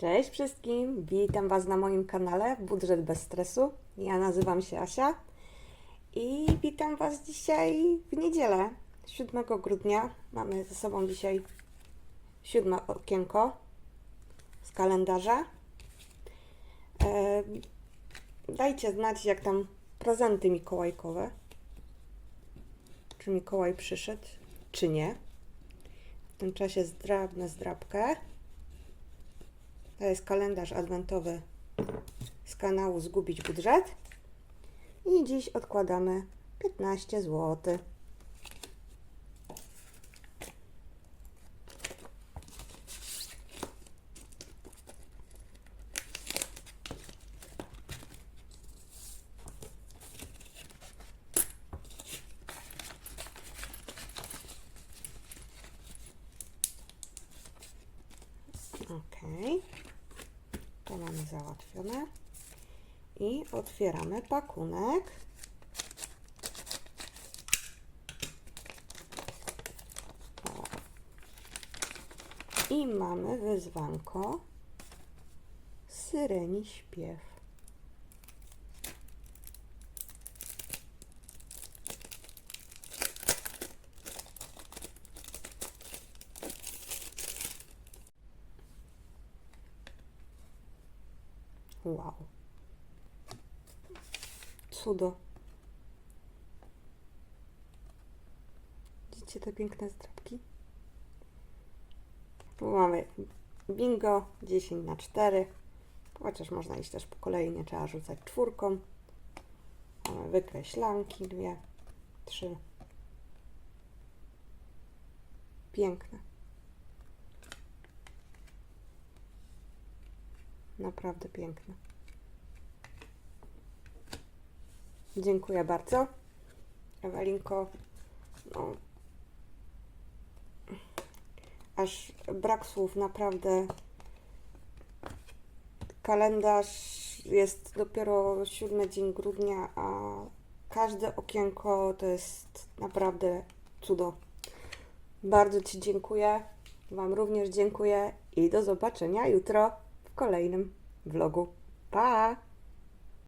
Cześć wszystkim, witam Was na moim kanale Budżet bez stresu. Ja nazywam się Asia i witam Was dzisiaj w niedzielę, 7 grudnia. Mamy ze sobą dzisiaj siódme okienko z kalendarza. Dajcie znać, jak tam prezenty mikołajkowe. Czy Mikołaj przyszedł, czy nie. W tym czasie zdrabnę zdrabkę. To jest kalendarz adwentowy z kanału Zgubić Budżet. I dziś odkładamy 15 zł. Ok. To mamy załatwione. I otwieramy pakunek. O. I mamy wyzwanko Syreni śpiew. Wow. Cudo. Widzicie te piękne zdrabki? Tu mamy bingo 10 na 4. Chociaż można iść też po kolei, nie trzeba rzucać czwórką. Mamy wykreślanki, dwie, trzy. Piękne. Naprawdę piękne. Dziękuję bardzo. Ewelinko, no, aż brak słów, naprawdę. Kalendarz jest dopiero siódmy dzień grudnia, a każde okienko to jest naprawdę cudo. Bardzo Ci dziękuję. Wam również dziękuję i do zobaczenia jutro kolejnym vlogu. Pa!